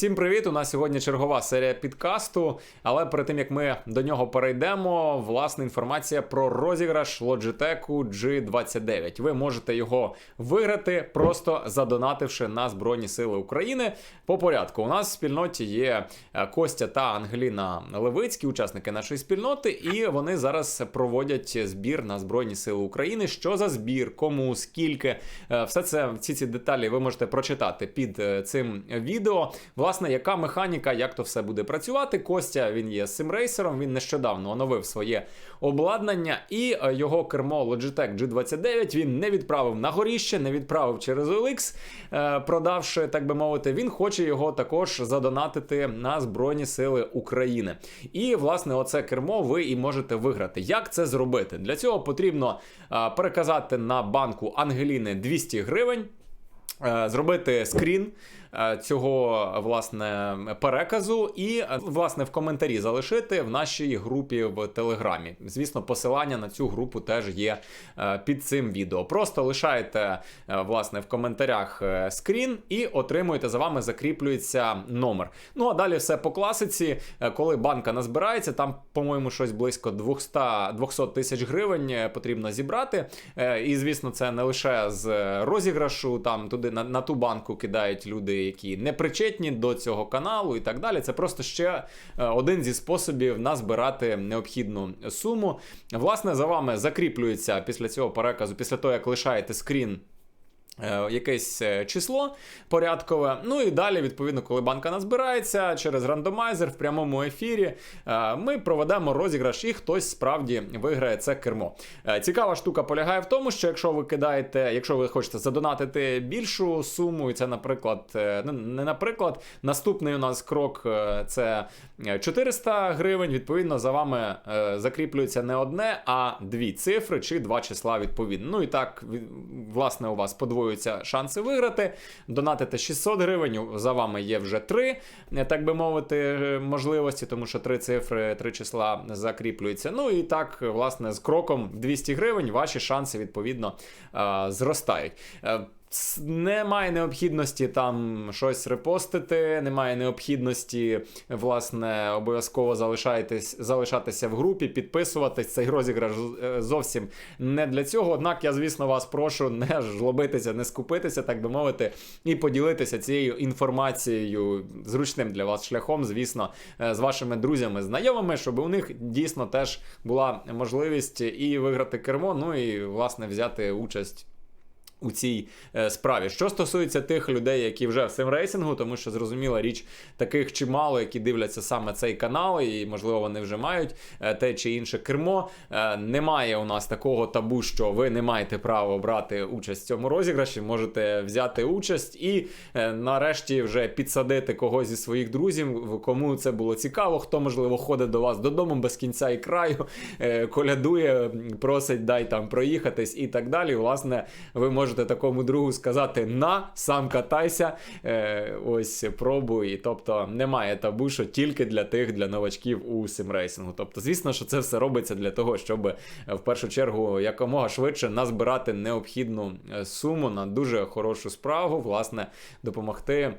всім привіт! У нас сьогодні чергова серія підкасту. Але перед тим як ми до нього перейдемо, власне інформація про розіграш Logitech G29. Ви можете його виграти, просто задонативши на Збройні Сили України. По порядку, у нас в спільноті є е, Костя та Ангеліна Левицькі, учасники нашої спільноти, і вони зараз проводять збір на Збройні Сили України. Що за збір, кому, скільки, Е, все це всі ці деталі ви можете прочитати під е, цим відео. Власне, яка механіка, як то все буде працювати. Костя він є симрейсером. Він нещодавно оновив своє обладнання, і е, його кермо Logitech G29 він не відправив на горіще, не відправив через OLX, е, продавши, так би мовити. Він хоче його також задонатити на Збройні Сили України. І власне, оце кермо ви і можете виграти. Як це зробити? Для цього потрібно е, переказати на банку Ангеліни 200 гривень. Зробити скрін цього власне переказу, і е, власне в коментарі залишити в нашій групі в Телеграмі. Звісно, посилання на цю групу теж є е, під цим відео. Просто лишаєте е, власне в коментарях е, скрін і отримуєте за вами закріплюється номер. Ну а далі все по класиці. Е, Коли банка назбирається, там, по-моєму, щось близько 200 200 тисяч гривень е, потрібно зібрати. Е, І звісно, це не лише з е, розіграшу, там туди на, на ту банку кидають люди, які не причетні до цього каналу і так далі. Це просто ще е, один зі способів назбирати необхідну суму. Власне, за вами закріплюється після цього переказу, після того, як лишаєте скрін. Е, Якесь е, число порядкове. Ну і далі, відповідно, коли банка назбирається через рандомайзер в прямому ефірі, е, ми проведемо розіграш, і хтось справді виграє це кермо. Цікава штука полягає в тому, що якщо ви кидаєте, якщо ви хочете задонатити більшу суму, і це, наприклад, не наприклад, наступний у нас крок це 400 гривень. Відповідно, за вами закріплюється не одне, а дві цифри чи два числа відповідно. Ну і так, власне, у вас подвоюються шанси виграти. Донатите 600 гривень, за вами є вже три, е, так би мовити, е, можливості, тому що три цифри, три числа закріплюються. Ну і так, власне, з кроком 200 гривень ваші шанси відповідно е, зростають. Немає необхідності там щось репостити, немає необхідності, власне, обов'язково залишатися в групі, підписуватись. Цей розіграш е, зовсім не для цього. Однак я, звісно, вас прошу не жлобитися, не скупитися, так би мовити, і поділитися цією інформацією зручним для вас шляхом, звісно, е, з вашими друзями, знайомими, щоб у них дійсно теж була можливість і виграти кермо, ну і власне взяти участь у цій е, справі. Що стосується тих людей, які вже в симрейсингу, тому що зрозуміла річ, таких чимало, які дивляться саме цей канал, і можливо вони вже мають е, те чи інше кермо. Е, немає у нас такого табу, що ви не маєте права брати участь в цьому розіграші. Можете взяти участь і нарешті вже підсадити когось зі своїх друзів, кому це було цікаво, хто можливо ходить до вас додому без кінця і краю, колядує, просить дай там проїхатись і так далі. Власне, ви можете такому другу сказати на, сам катайся, е, ось пробуй. Тобто немає табу, що тільки для тих, для новачків у симрейсингу. Тобто, звісно, що це все робиться для того, щоб е, в першу чергу якомога швидше назбирати необхідну е, суму на дуже хорошу справу, власне, допомогти.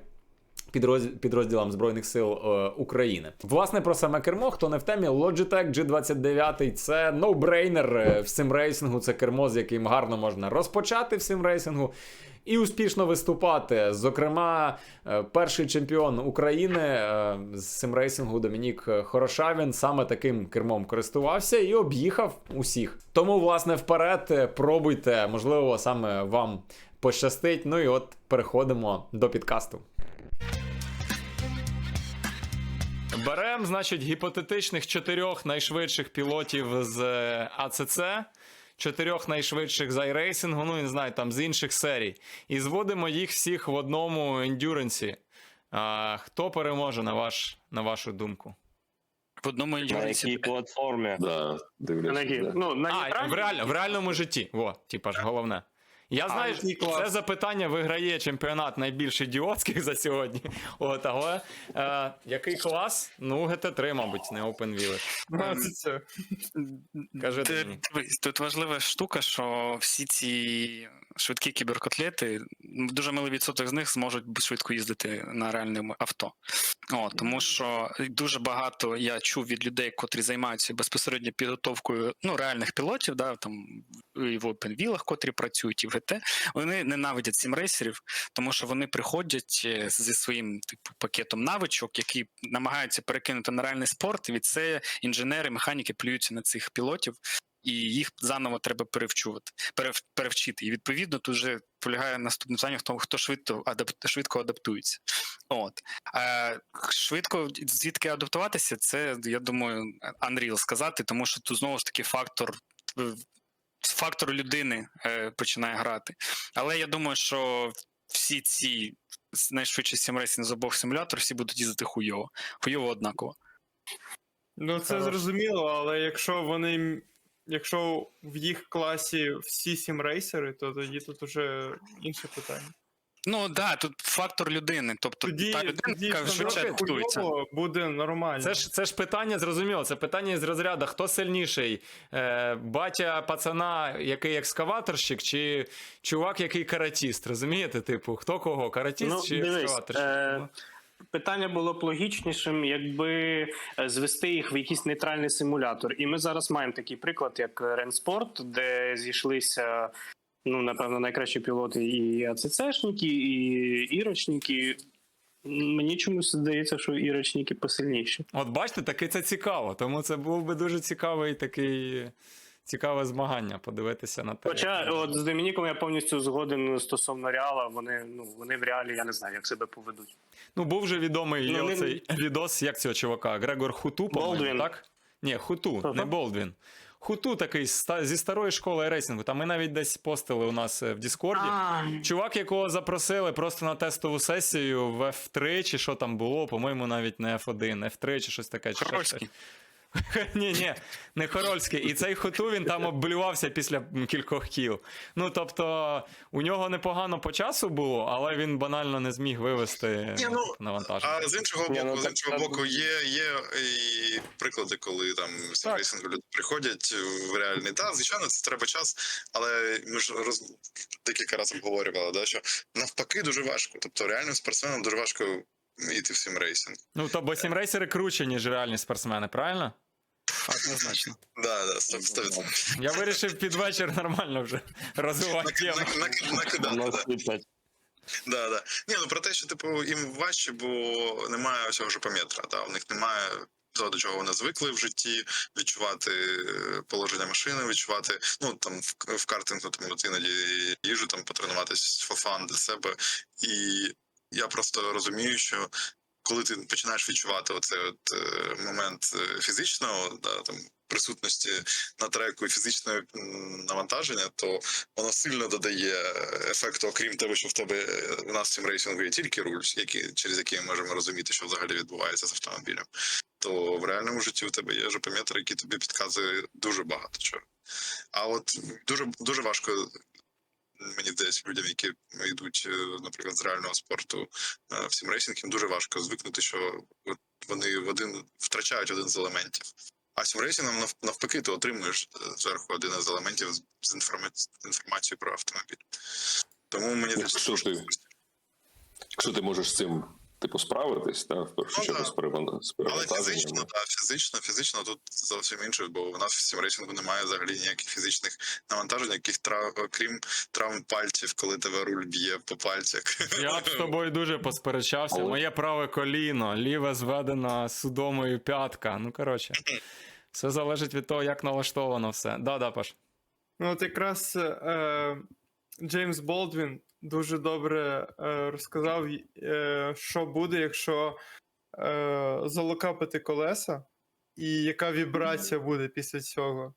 Підроз... Підрозділам Збройних сил е, України. Власне, про саме кермо, хто не в темі, Logitech G29 це ноу-брейнер е, в симрейсингу. Це кермо, з яким гарно можна розпочати в симрейсингу і успішно виступати. Зокрема, е, перший чемпіон України е, з симрейсингу Домінік Хорошавін саме таким кермом користувався і об'їхав усіх. Тому, власне, вперед пробуйте, можливо, саме вам пощастить. Ну і от переходимо до підкасту. Берем, значить, гіпотетичних чотирьох найшвидших пілотів з е, АЦЦ, чотирьох найшвидших з iRacing, ну, не знаю, там з інших серій. І зводимо їх всіх в одному ендюренсі. А, хто переможе, на, ваш, на вашу думку? В одному На ендюренсі якій платформі? Да, На дивлюся. Да. Ну, на А, нейтральній? в, реаль, в реальному житті. Во, типа ж головне. Я знаю, це запитання виграє чемпіонат найбільш ідіотських за сьогодні. От, але е, який клас? Ну, GT3, мабуть, не Open Village. Ну, це це. Кажи Тут важлива штука, що всі ці швидкі кіберкотлети, дуже малий відсоток з них зможуть швидко їздити на реальному авто. О, тому що дуже багато я чув від людей, котрі займаються безпосередньо підготовкою ну, реальних пілотів, да, там і в OpenVille, котрі працюють, і в ГТ. Вони ненавидять сімрейсерів, тому що вони приходять е, зі своїм типу пакетом навичок, які намагаються перекинути на реальний спорт. І від це інженери, механіки плюються на цих пілотів. І їх заново треба перевчувати, перев, перевчити. І відповідно тут вже полягає наступне питання в тому, хто швидко адапт, швидко адаптується. От е, швидко звідки адаптуватися, це я думаю, Unreal сказати, тому що тут знову ж таки фактор. е, Фактор людини е, починає грати. Але я думаю, що всі ці найшвидші сімрейсінг з обох симуляторів всі будуть їздити хуйово. Хуйово однаково. Ну, це Хорош. зрозуміло, але якщо вони. Якщо в їх класі всі сімрейсери, то тоді тут уже інше питання. Ну так, да, тут фактор людини. Тобто Тоді, та людина, тоді яка адаптується. буде нормально. Це ж це ж питання зрозуміло. Це питання з розряду, хто сильніший? Е, батя пацана, який екскаваторщик, чи чувак, який каратіст? Розумієте? Типу, хто кого? Каратіст Ну, чи дивись, екскаваторщик? е, Питання було б логічнішим, якби е, звести їх в якийсь нейтральний симулятор. І ми зараз маємо такий приклад, як Ренспорт, де зійшлися, ну, напевно, найкращі пілоти і АЦЦшники, і ірочники. Мені чомусь здається, що ірочники посильніші. От бачите, таки це цікаво. Тому це був би дуже цікавий такий. Цікаве змагання подивитися на те. Хоча, як- от з Домініком я повністю згоден стосовно реала. Вони ну вони в реалі, я не знаю, як себе поведуть. Ну, був же відомий Ну, ну, не- цей відос, як цього чувака? Грегор Хуту, по-моєму, так? Ні, Хуту, Ага. не Болдвін. Хуту такий зі старої школи рейсингу. Там ми навіть десь постили у нас е, в Діскорді. Чувак, якого запросили просто на тестову сесію в F3, чи що там було, по-моєму, навіть не F1, F3 чи щось таке. Чи щось. Ні, ні, не Хорольський. І цей хоту він там облювався після кількох кіл. Ну тобто, у нього непогано по часу було, але він банально не зміг вивести Ні, ну, навантаження. А з іншого боку, ну, з іншого так- боку, є, є і приклади, коли там з рейсингу люди приходять в реальний. Та, звичайно, це треба час, але ми ж роз... декілька разів обговорювали, да, що навпаки дуже важко. Тобто реальним спортсменам дуже важко йти в сімрейсинг. Ну, то бо сімрейсери круче, ніж реальні спортсмени, правильно? Однозначно. Да, да, сто- сто відсотків. Я вирішив під вечір нормально вже розвивати тему. нак- нак- Накидати, да. Да, да. Ні, ну про те, що типу їм важче, бо немає цього жопометра. Та, у них немає того, до чого вони звикли в житті, відчувати е, положення машини, відчувати. Ну там в, в картингу там от іноді їжу там потренуватись фофан для себе. І я просто розумію, що коли ти починаєш відчувати оцей от е, момент е, фізичного, да, там присутності на треку і фізичного м, навантаження, то воно сильно додає ефекту, окрім того, що в тебе е, у нас в цим рейсингу є тільки руль, який, через який ми можемо розуміти, що взагалі відбувається з автомобілем. То в реальному житті у тебе є жопометр, який тобі підказує дуже багато чого. А от дуже дуже важко. Мені здається, людям, які йдуть, е, наприклад, з реального спорту всім в сімрейсинг, їм дуже важко звикнути, що вони в один втрачають один з елементів. А сімрейсінгом нав- навпаки, ти отримуєш е, зверху один із елементів з- з інформацією про автомобіль. Тому мені здається, що Якщо ти можеш з цим типу справитись, та, в першу Ну, чергу з переван- з Але фізично, так, фізично, фізично тут зовсім інше, бо у нас в сімрейсингу немає взагалі ніяких фізичних навантажень, яких трав, крім травм пальців, коли тебе руль б'є по пальцях. Я б з тобою дуже посперечався. Але- Моє праве коліно, ліве зведено судомою п'ятка. Ну, коротше, все залежить від того, як налаштовано все. Да, да, Паш. Ну, от якраз е, Джеймс Болдвін дуже добре е, розказав, е, що буде, якщо е, залокапити колеса, і яка вібрація буде після цього.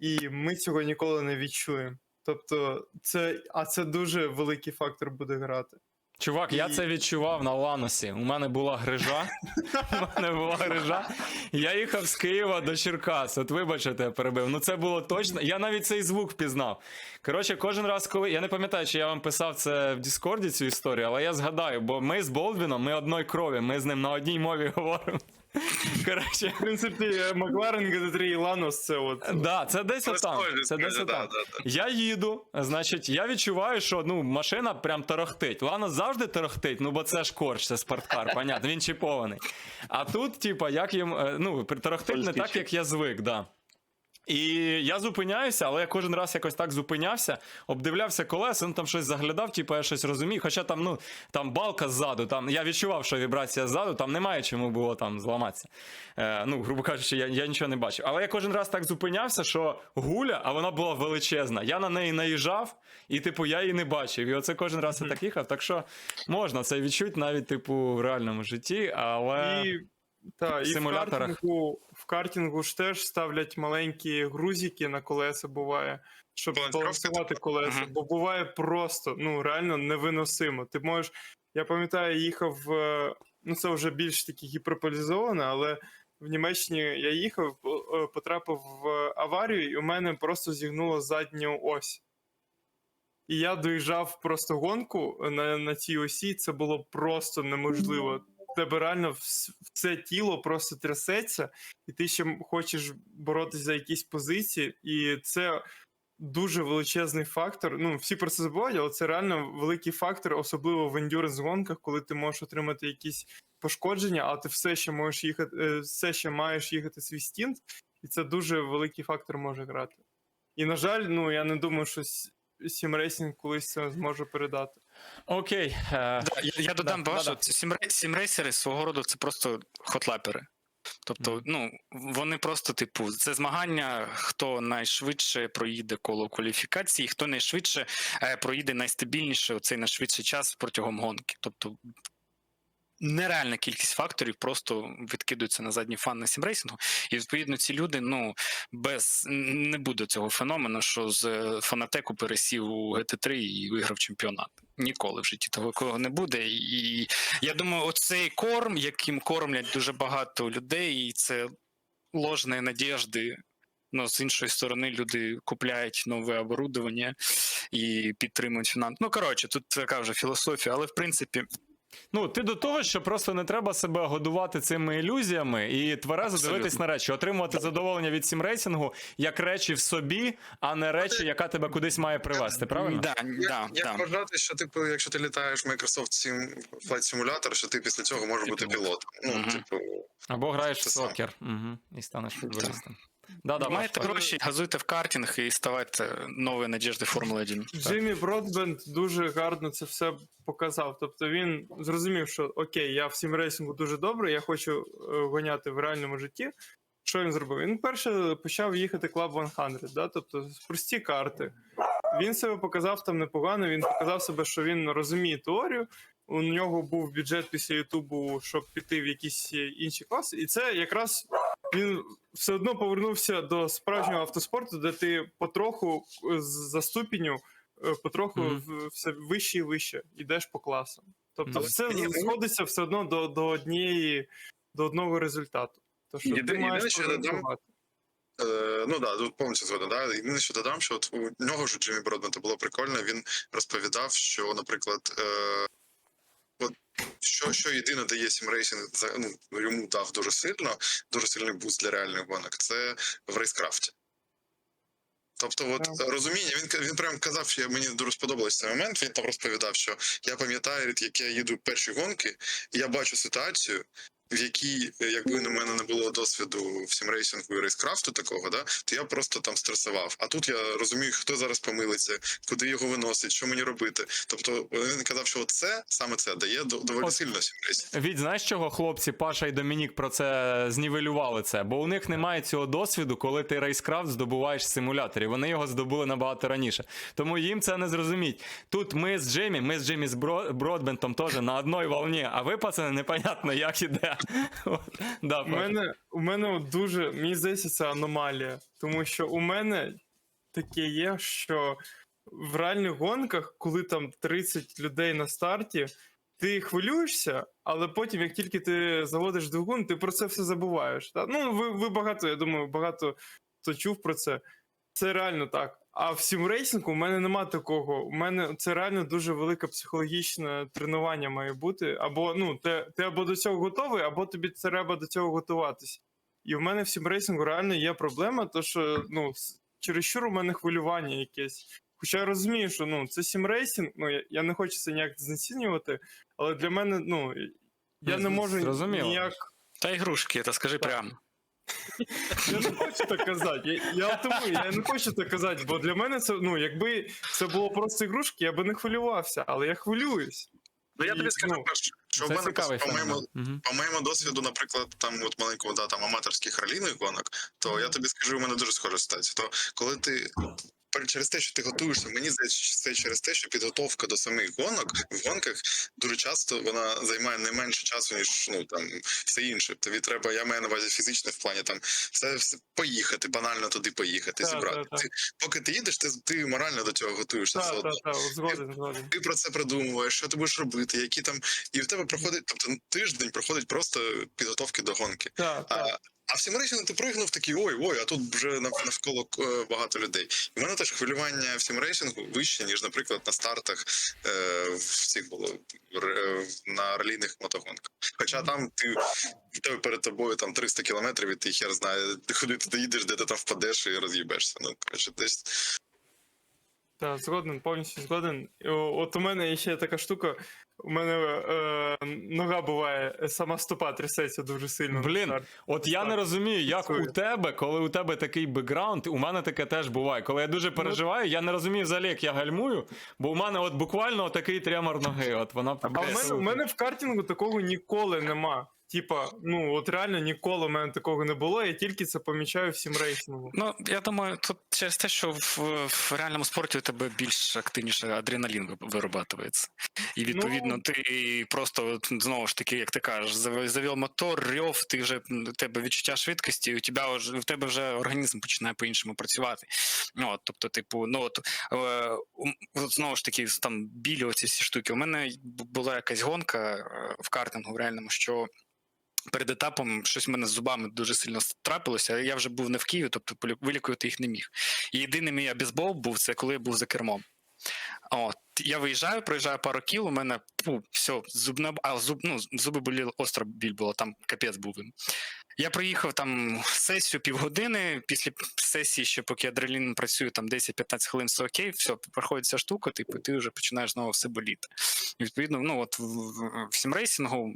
І ми цього ніколи не відчуємо. Тобто, це, а це дуже великий фактор буде грати. Чувак, я це відчував на Ланосі. У мене була грижа. У мене була грижа. Я їхав з Києва до Черкас. От вибачте, я перебив. Ну це було точно. Я навіть цей звук пізнав. Коротше, кожен раз, коли. Я не пам'ятаю, чи я вам писав це в Діскорді цю історію, але я згадаю, бо ми з Болдвіном, ми одної крові, ми з ним на одній мові говоримо. Коротше, В принципі, Макларен GT3 і Ланос це от. да, це десь отам. Це десь да, отам. да, да. Я їду, значить, я відчуваю, що ну, машина прям торохтить. Ланос завжди торохтить, ну бо це ж корч, це спорткар, понятно, він чіпований. А тут, типа, як їм, е, ну, торохтить не так, як я звик, да. І я зупиняюся, але я кожен раз якось так зупинявся, обдивлявся колеса, ну там щось заглядав, типу я щось розумію. Хоча там, ну, там балка ззаду, там я відчував, що вібрація ззаду, там немає чому було там зламатися. Е, ну, грубо кажучи, я, я нічого не бачив. Але я кожен раз так зупинявся, що гуля, а вона була величезна. Я на неї наїжджав, і типу я її не бачив. І оце кожен раз я так їхав. Так що можна це відчути навіть, типу, в реальному житті, але. І, та, і в, картингу, в картингу ж теж ставлять маленькі грузики на колеса, буває, щоб балансувати колеса, бо буває просто, ну реально невиносимо. Ти можеш. Я пам'ятаю, їхав, е, ну це вже більш таки гіперполізовано, але в Німеччині я їхав, е, потрапив в аварію, і у мене просто зігнуло задню ось. І я доїжджав просто гонку на, на цій осі, це було просто неможливо. Тебе реально все тіло просто трясеться, і ти ще хочеш боротися за якісь позиції, і це дуже величезний фактор. Ну, всі про це забувають, але це реально великий фактор, особливо в ендюренс гонках, коли ти можеш отримати якісь пошкодження, а ти все ще можеш їхати, е, все ще маєш їхати свій стінт, і це дуже великий фактор може грати. І, на жаль, ну я не думаю, що Сімрейсінг колись це зможе передати. Окей. Е, Да, я, я додам да, бачу, да. Сімрейсери свого роду це просто хотлапери. Тобто, ну вони просто, типу, це змагання, хто найшвидше проїде коло кваліфікації, хто найшвидше е, проїде найстабільніше цей найшвидший час протягом гонки. Тобто нереальна кількість факторів просто відкидується на задній фан на сімрейсингу. І відповідно ці люди, ну без не буде цього феномену, що з е, фанатеку пересів у GT3 і виграв чемпіонат. Ніколи в житті такого не буде. І я думаю, оцей корм, яким кормлять дуже багато людей, і це ложні надіжди. Ну, з іншої сторони, люди купляють нове оборудовання і підтримують фінанс. Ну, коротше, тут така вже філософія, але в принципі, Ну, ти до того, що просто не треба себе годувати цими ілюзіями і тверезо дивитись на речі, отримувати задоволення від сімрейсингу як речі в собі, а не речі, яка тебе кудись має привести. Правильно? да, Як, да, як да. вважати, що типу, якщо ти літаєш в Microsoft Sim Flight Simulator, що ти після цього можеш бути пілотом? Ну, Мгм. типу, Або граєш в сокер угу. і станеш футболістом. Да, да, Маєте гроші, газуйте в картинг і ставайте новою надіжди Формули 1. Джиммі Бродбенд дуже гарно це все показав. Тобто він зрозумів, що окей, я в сімрейсингу дуже добре, я хочу е, гоняти в реальному житті. Що він зробив? Він перше почав їхати Club 100, да? тобто прості карти. Він себе показав там непогано, він показав себе, що він розуміє теорію. У нього був бюджет після Ютубу, щоб піти в якісь е, інші класи. І це якраз він все одно повернувся до справжнього автоспорту, де ти потроху е, за ступінню е, потроху Мгм. в- все вище і вище йдеш по класам. Тобто, Мгм. все Мені- мені- сходиться все одно до, до однієї до одного результату. То що Єди- ти маєш що додам. Е, ну да, тут повністю згоден. Да? Єдине, що додам, що от у нього ж у Джиммі Бродбента було прикольно. Він розповідав, що, наприклад, е, от що, що єдине дає сімрейсінг, за- ну, йому дав дуже сильно, дуже сильний буст для реальних гонок, це в рейскрафті. Тобто, от розуміння, він він прям казав, що мені дуже сподобався цей момент. Він там розповідав, що я пам'ятаю, як я їду перші гонки, і я бачу ситуацію, в якій, е, якби на мене не було досвіду в сімрейсингу і рейскрафту такого, да, то я просто там стресував. А тут я розумію, хто зараз помилиться, куди його виносить, що мені робити. Тобто він казав, що це саме це дає до- доволі От- сильно сімрейсинг. Від знаєш чого хлопці Паша і Домінік про це знівелювали це? Бо у них немає цього досвіду, коли ти рейскрафт здобуваєш в симуляторі. Вони його здобули набагато раніше. Тому їм це не зрозуміть. Тут ми з Джеймі, ми з Джеймі з Бро- Бродбентом теж на одній волні, а ви, пацани, непонятно, як іде. Да, У мене, у мене от дуже, мені здається, це аномалія. Тому що у мене таке є, що в реальних гонках, коли там 30 людей на старті, ти хвилюєшся, але потім, як тільки ти заводиш двигун, ти про це все забуваєш. Та? Ну, ви, ви багато, я думаю, багато хто чув про це. Це реально так. А в сімрейсингу у мене нема такого. У мене це реально дуже велике психологічне тренування має бути. Або ну, ти, ти або до цього готовий, або тобі треба до цього готуватись. І в мене в сімрейсингу реально є проблема, то що ну, чересчур у мене хвилювання якесь. Хоча я розумію, що ну, це сімрейсинг, ну я, я не хочу це ніяк знецінювати, але для мене, ну, я не можу зрозуміло. ніяк. Та ігрушки, та скажи Так. прямо. Я не хочу так казати. Я, я тому, я не хочу так казати, бо для мене це, ну, якби це було просто ігрушки, я би не хвилювався, але я хвилююсь. Ну я тобі скажу ну, що в мене цікавий по моєму угу. По моєму досвіду, наприклад, там от маленького да, там аматорських ралійних гонок, то я тобі скажу, у мене дуже схожа ситуація. То коли ти через те, що ти готуєшся, мені здається, що це через те, що підготовка до самих гонок в гонках дуже часто вона займає не менше часу, ніж ну там все інше. Тобі треба, я маю на увазі фізичне в плані там все, все поїхати, банально туди поїхати, Так, зібрати. так, так. Ти, поки ти їдеш, ти, ти морально до цього готуєшся. все Так, одно так, так, згоден, згоден. ти про це продумуєш, що ти будеш робити, які там. І в тебе проходить, тобто тиждень проходить просто підготовки до гонки. Так, А, так. А в сімрейсінгу ти пригнув такий ой, ой, а тут вже навколо е, багато людей. І в мене теж хвилювання в сімрейсингу вище, ніж, наприклад, на стартах е, в цих було р- на ралійних мотогонках. Хоча там ти перед тобою там 300 кілометрів, і ти хер знає, куди ти доїдеш, де ти там впадеш і роз'їбешся. Ну, коротше, десь Так, згоден, повністю згоден. От у мене ще така штука. У мене е, нога буває, сама стопа трясеться дуже сильно. Блін. От я не розумію, як у тебе, коли у тебе такий бекграунд, у мене таке теж буває. Коли я Ну, дуже переживаю, я не розумію взагалі, як я гальмую, бо у мене от буквально такий тремор ноги. От вона А в мене, у мене в картингу такого ніколи нема. Типа, ну от реально ніколи в мене такого не було, я тільки це помічаю в сімрейсингу. Ну, я думаю, тут через те, що в, в реальному спорті у тебе більш активніше адреналін ви- вирабатується. І відповідно, Ну- ти просто знову ж таки, як ти кажеш, зав- завів мотор, рьов, ти вже у тебе відчуття швидкості, у тебе в тебе вже організм починає по-іншому працювати. Ну, от, тобто, типу, ну от, е, от знову ж таки, там білі оці всі штуки. У мене була якась гонка е, в картингу в реальному, що перед етапом щось в мене з зубами дуже сильно трапилося. Я вже був не в Києві, тобто вилікувати їх не міг. І єдиний мій абізбол був це коли я був за кермом. От, я виїжджаю, проїжджаю пару кіл, у мене пу, все, зубна, а зуб, ну, зуби боліли, остра біль була, там капець був. Я проїхав там сесію півгодини. Після сесії, ще поки адреналін працює, там 10-15 хвилин, все окей, все, проходить ця штука, типу, ти вже починаєш знову все боліти. І, відповідно, ну от в, в, в сімрейсингу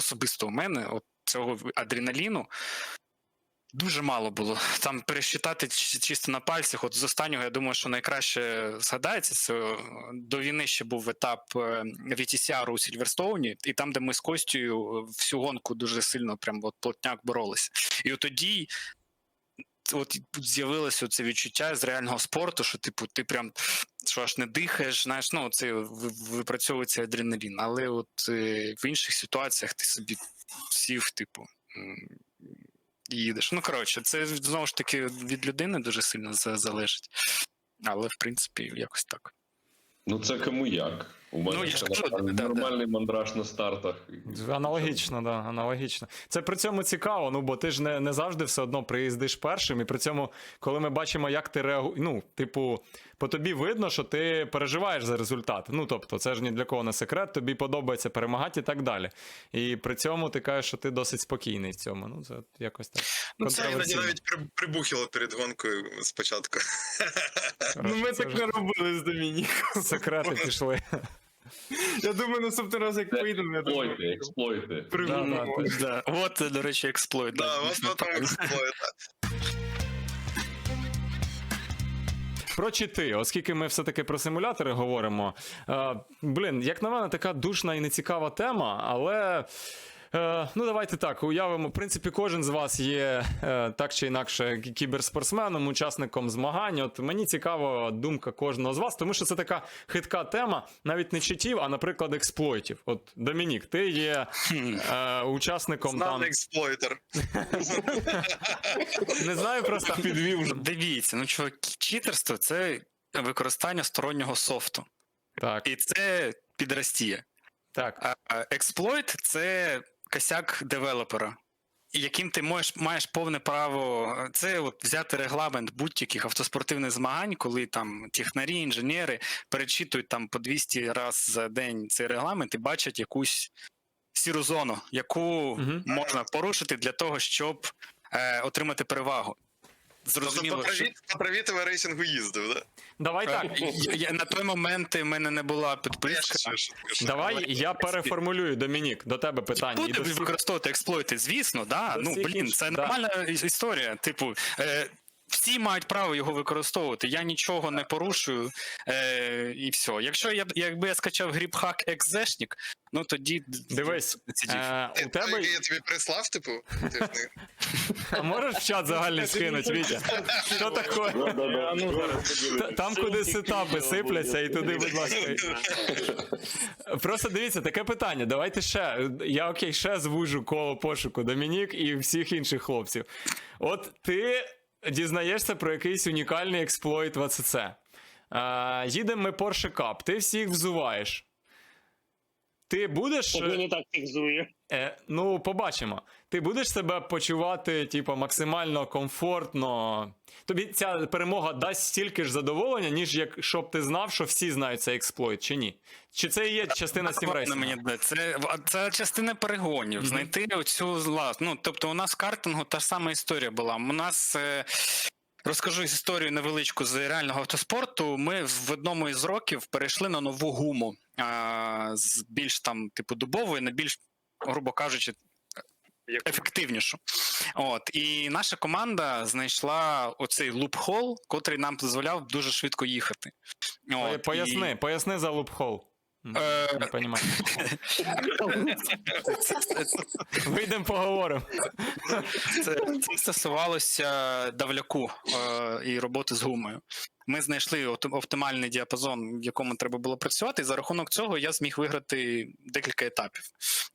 особисто у мене от цього адреналіну дуже мало було. Там пересчитати чисто на пальцях. От з останнього, я думаю, що найкраще згадається. Це до війни ще був етап е, VTCR у Сільверстоуні, і там, де ми з Костю е, всю гонку дуже сильно, прям от плотняк боролися. І от тоді. От з'явилося це відчуття з реального спорту, що типу ти прям що аж не дихаєш, знаєш, ну це випрацьовується адреналін. Але от е, в інших ситуаціях ти собі сів, типу, їдеш. Ну коротше, це знову ж таки від людини дуже сильно залежить. Але в принципі, якось так. Ну це кому як. У мене Ну, я це кажу, нормальний, да, да. мандраж на стартах. Аналогічно, да, аналогічно. Це при цьому цікаво, ну бо ти ж не, не завжди все одно приїздиш першим, і при цьому, коли ми бачимо, як ти реагуєш, ну, типу, по тобі видно, що ти переживаєш за результат. Ну, тобто, це ж ні для кого не секрет, тобі подобається перемагати і так далі. І при цьому ти кажеш, що ти досить спокійний в цьому. Ну, це якось так. Ну, це іноді навіть при- прибухило перед гонкою спочатку. Ну ми так не робили з Домініком. Секрети пішли. Я думаю, наступний раз, як поїдемо, я думаю, експлойти. експлойти. Да, да, Да. От, до речі, експлойт. Да, от дійсно, там експлойт. Про чити, оскільки ми все-таки про симулятори говоримо. Е, блін, як на мене, така душна і нецікава тема, але. Е, ну, давайте так, уявимо. В принципі, кожен з вас є е, так чи інакше кіберспортсменом, учасником змагань. От мені цікава думка кожного з вас, тому що це така хитка тема, навіть не читів, а, наприклад, експлойтів. От Домінік, ти є е, учасником там. Експлойтер. Не знаю, просто підвів. Дивіться, ну чувак, читерство це використання стороннього софту. Так, І це підростіє. так. А а експлойт це косяк девелопера. яким ти можеш, маєш повне право. Це от взяти регламент будь-яких автоспортивних змагань, коли там технарі, інженери перечитують там по 200 разів за день цей регламент і бачать якусь сіру зону, яку угу. можна порушити для того, щоб е, отримати перевагу. Тобто Зрозуміло, тобто, що праві- по ти їздив, да? Давай так. Я, я- на той момент в мене не була підписка. ще- ще- ще- Давай я переформулюю, Домінік, до тебе питання. Буде до використовувати експлойти, звісно, да. Ну блін, це нормальна іс- історія. Типу, е, всі мають право його використовувати. Я нічого не порушую, е, і все. Якщо я якби я скачав грібхак екзешник, ну тоді Дивись. Е, у тебе Я тобі прислав, типу? А можеш в чат загальний скинуть, Вітя? Що таке? Там, куди сетапи сипляться, і туди, будь ласка. Просто дивіться, таке питання. Давайте ще. Я окей, ще звужу коло пошуку Домінік і всіх інших хлопців. От ти дізнаєшся про якийсь унікальний експлойт в АЦЦ. А, їдемо ми Porsche Cup, ти всіх взуваєш. Ти будеш. Тобто не так фіксує. Е, ну, побачимо. Ти будеш себе почувати, типу, максимально комфортно. Тобі ця перемога дасть стільки ж задоволення, ніж якщо б ти знав, що всі знають цей експлойт, чи ні? Чи це і є частина мені це, це частина перегонів. Мгм. Знайти оцю зла. Ну, тобто, у нас в картингу та ж сама історія була. У нас. Е... Розкажу історію невеличку з реального автоспорту. Ми в одному із років перейшли на нову гуму а, з більш там, типу, дубової, на більш, грубо кажучи, ефективнішу. От і наша команда знайшла оцей лупхол, котрий нам дозволяв дуже швидко їхати. От, Поясни, поясни за лупхол. Е, Не. І... Вийдемо поговоримо. Це, це стосувалося давляку е, і роботи з гумою. Ми знайшли оптимальний діапазон, в якому треба було працювати, і за рахунок цього я зміг виграти декілька етапів.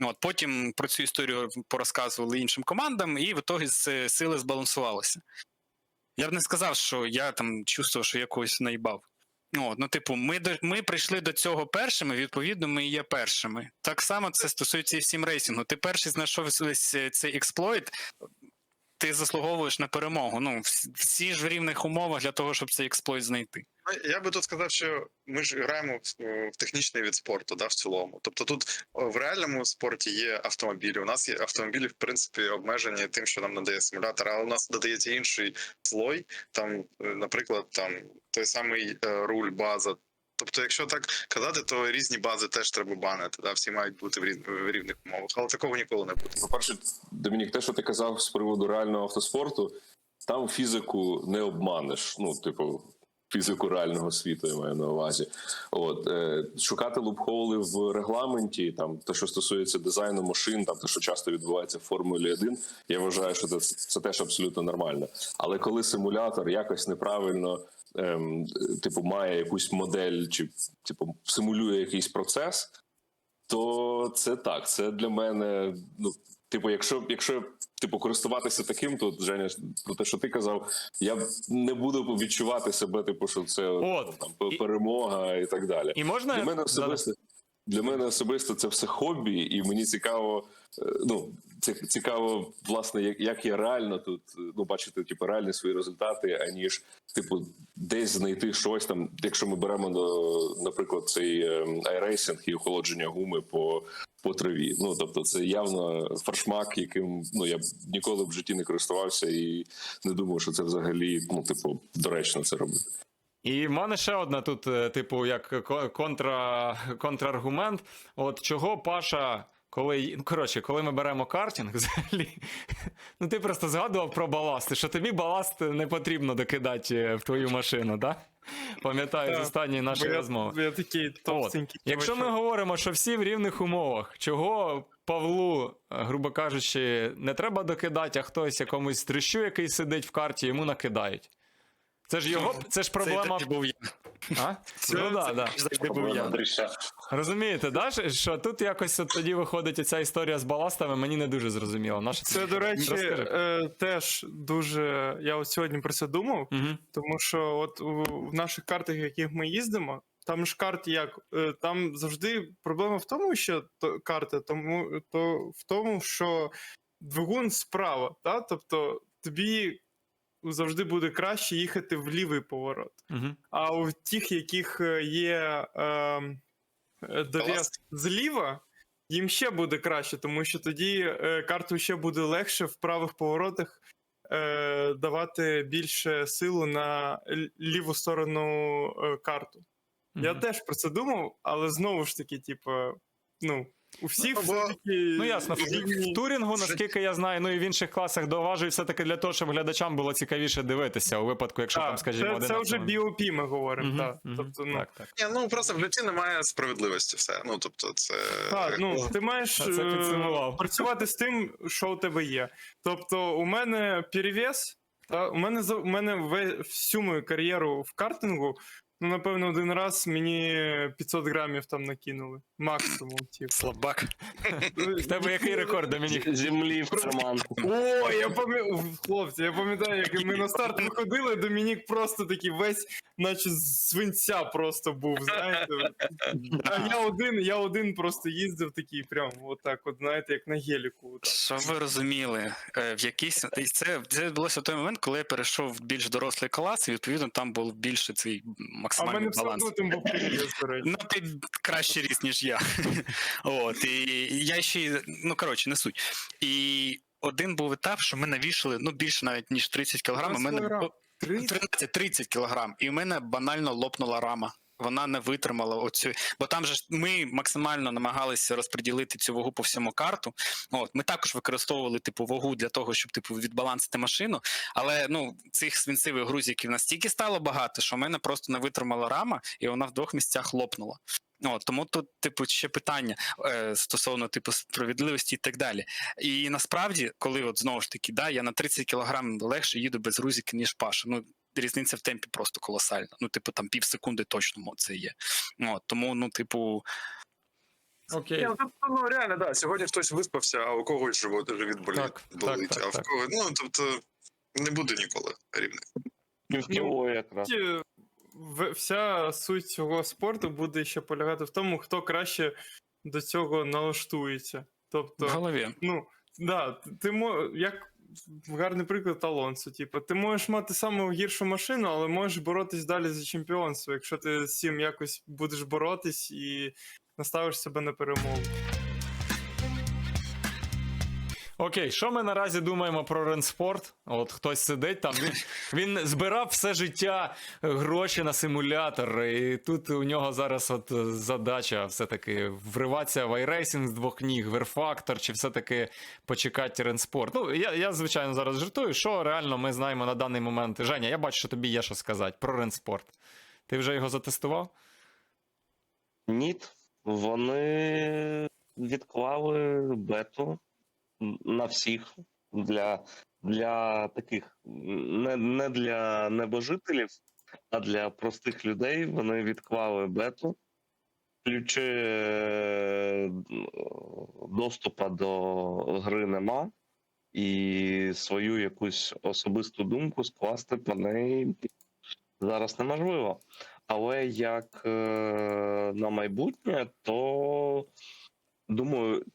От потім про цю історію порозказували іншим командам, і в ітогі з- сили збалансувалися. Я б не сказав, що я там чувствував, що я когось наїбав. От, ну, типу, ми, до- ми прийшли до цього першими, відповідно, ми є першими. Так само це стосується і всім рейсінгу. Ти перший знайшов е, цей експлойт, ти заслуговуєш на перемогу. Ну, всі ж в рівних умовах для того, щоб цей експлойт знайти. Ну, Я би тут сказав, що ми ж граємо в, в технічний від спорту, да, в цілому. Тобто тут в реальному спорті є автомобілі. У нас є автомобілі, в принципі, обмежені тим, що нам надає симулятор, але у нас додається інший слой. Там, е, наприклад, там той самий е, руль, база. Тобто, якщо так казати, то різні бази теж треба банити. Да? Всі мають бути в, різ, в рівних умовах, але такого ніколи не буде. По-перше, Домінік, те, що ти казав з приводу реального автоспорту, там фізику не обманеш. Ну, типу, фізику реального світу, я маю на увазі. От е, шукати лупхоли в регламенті, там те, що стосується дизайну машин, там те, що часто відбувається в Формулі 1, я вважаю, що це, це теж абсолютно нормально. Але коли симулятор якось неправильно. Ем, типу, має якусь модель, чи типу симулює якийсь процес, то це так. Це для мене. Ну, типу, якщо, якщо типу, користуватися таким, то Женя, про те, що ти казав, я не буду відчувати себе, типу, що це От. там перемога і так далі. І можна. Для мене особисто. Для мене особисто це все хобі, і мені цікаво. е, Ну це цікаво, власне, як, як я реально тут е, ну бачити, типу, реальні свої результати, аніж типу десь знайти щось там. Якщо ми беремо наприклад, цей айрейсинг і охолодження гуми по, по траві. Ну тобто, це явно фаршмак, яким ну я б ніколи в житті не користувався, і не думав, що це взагалі ну, типу, доречно це робити. І в мене ще одна тут, е, типу, як ко- контра, контраргумент. От чого Паша, коли. ну, Коротше, коли ми беремо картинг, взагалі. Ну, ти просто згадував про баласт, що тобі баласт не потрібно докидати е, в твою машину, так? Пам'ятаю з останньої нашої розмови. Я такий товстенький. Якщо ми говоримо, що всі в рівних умовах, чого Павлу, е, грубо кажучи, не треба докидати, а хтось якомусь трещу, який сидить в карті, йому накидають. Це ж його, це ж проблема. Це був я. А? Це- ну да, да. Завжди був я. Розумієте, да? що- тут якось от тоді виходить ця історія з баластами, мені не дуже зрозуміло. Наша Це, до речі, е, теж дуже. Я от сьогодні про це думав, Угу. тому що от у, в наших картах, в яких ми їздимо, там ж карт як. е, Там завжди проблема в тому, що то, карти, тому то в тому, що двигун справа, та? тобто тобі завжди буде краще їхати в лівий поворот. Угу. А у тих, яких е, є ем, е, довіс зліва, їм ще буде краще, тому що тоді е, карту ще буде легше в правих поворотах е, давати більше силу на ліву сторону е, карту. Я теж про це думав, але знову ж таки, типу, ну, у всіх Ну, бо- все-таки Ну ясно, в, в Турінгу, наскільки я знаю, ну і в інших класах дооважують все-таки для того, щоб глядачам було цікавіше дивитися у випадку, якщо Так, там, скажімо, це, один це вже. BOP ми говоримо, Мгм, так. мгм. Тобто, ну, так, так. Ні, ну просто в житті немає справедливості. Все. Ну тобто, це Так, ну ти маєш Та, це е, працювати з тим, що у тебе є. Тобто, у мене перевес, та, у мене за- у мене всю мою кар'єру в картингу, ну, напевно, один раз мені 500 грамів там накинули. Максимум, типу. Слабак. В тебе який рекорд, Домінік? Землі в карман. О, я пам'ятаю, хлопці, я пам'ятаю, як ми на старт виходили, Домінік просто такий весь, наче з свинця просто був, знаєте. А я один, я один просто їздив такий, прям отак, от, знаєте, як на геліку. отак. Щоб ви розуміли, е, в якийсь і це, це відбулося в той момент, коли я перейшов в більш дорослий клас, і відповідно там був більше цей А в максимальний мене все баланс. одно там був перевес, до речі. Ну, ти краще ріс, ніж я. От, і я ще ну коротше, не суть. І один був етап, що ми навішали ну більше навіть ніж 30 кілограм. У 20 мене 13-30 кілограм, і в мене банально лопнула рама. Вона не витримала оцю, бо там же ж ми максимально намагалися розподілити цю вагу по всьому карту. От ми також використовували типу вагу для того, щоб типу відбалансити машину. Але ну цих свинцевих грузиків настільки стало багато, що в мене просто не витримала рама, і вона в двох місцях лопнула. От, тому тут, типу, ще питання е, стосовно типу справедливості і так далі. І насправді, коли от знову ж таки, да, я на 30 кілограм легше їду без грузиків, ніж Паша. Ну, різниця в темпі просто колосальна. Ну, типу, там пів секунди точно це є. От, тому, ну, типу, Окей. Ні, ну, ну реально, да. Сьогодні хтось виспався, а у когось живот живіт болить. Так, болить так, так, а в кого. Ну тобто не буде ніколи рівних. Півкіло якраз. В- Вся суть цього спорту буде ще полягати в тому, хто краще до цього налаштується. в Тобто, голові. ну, да, ти мо, як гарний приклад Алонсо. Типу, ти можеш мати саму гіршу машину, але можеш боротись далі за чемпіонство, якщо ти з цим якось будеш боротись і наставиш себе на перемогу. Окей, що ми наразі думаємо про Ренспорт? От хтось сидить там, він, він збирав все життя е, гроші на симулятор, і тут у нього зараз от е, задача все-таки вриватися в iRacing з двох ніг, в R-Factor, чи все-таки почекати Ренспорт. Ну, я, я, звичайно, зараз жартую. Що реально ми знаємо на даний момент? Женя, я бачу, що тобі є що сказати про Ренспорт. Ти вже його затестував? Ні, вони відклали бету на всіх для, для таких не, не для небожителів, а для простих людей. Вони відклали бету. Ключі е, доступу до гри нема, і свою якусь особисту думку скласти по неї зараз неможливо. Але як е, на майбутнє, то думаю,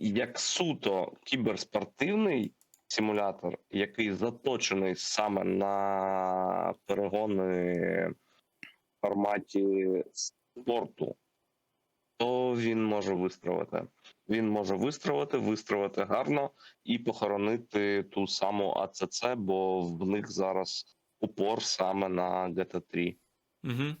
як суто кіберспортивний симулятор, який заточений саме на перегони в форматі спорту, то він може вистрілити. Він може вистрілити, вистрілити гарно і похоронити ту саму АЦЦ, бо в них зараз упор саме на GT3. Угу.